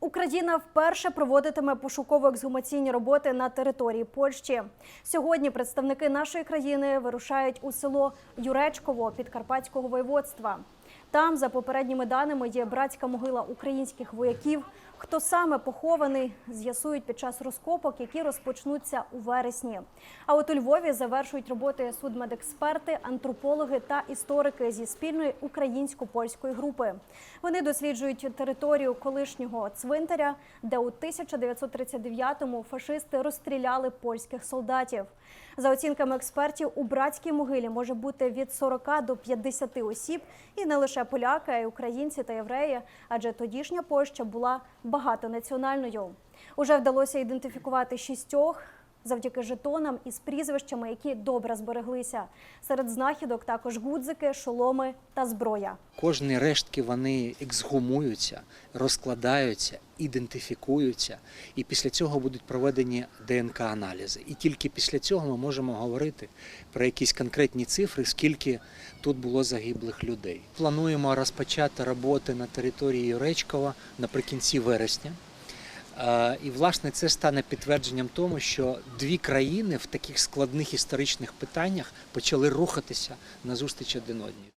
Україна вперше проводитиме пошуково-ексгумаційні роботи на території Польщі. Сьогодні представники нашої країни вирушають у село Юречково Підкарпатського воєводства. Там, за попередніми даними, є братська могила українських вояків. Хто саме похований, з'ясують під час розкопок, які розпочнуться у вересні. А от у Львові завершують роботи судмедексперти, антропологи та історики зі спільної українсько-польської групи. Вони досліджують територію колишнього цвинтаря, де у 1939-му фашисти розстріляли польських солдатів. За оцінками експертів, у братській могилі може бути від 40 до 50 осіб, і не лише поляки, а й українці та євреї, адже тодішня Польща була багатонаціональною. Уже вдалося ідентифікувати шістьох завдяки жетонам із прізвищами, які добре збереглися. Серед знахідок також гудзики, шоломи та зброя. Кожні рештки вони ексгумуються, розкладаються, ідентифікуються, і після цього будуть проведені ДНК-аналізи. І тільки після цього ми можемо говорити про якісь конкретні цифри, скільки тут було загиблих людей. Плануємо розпочати роботи на території Юречкова наприкінці вересня. Е, І власне це стане підтвердженням тому, що дві країни в таких складних історичних питаннях почали рухатися назустріч один одній.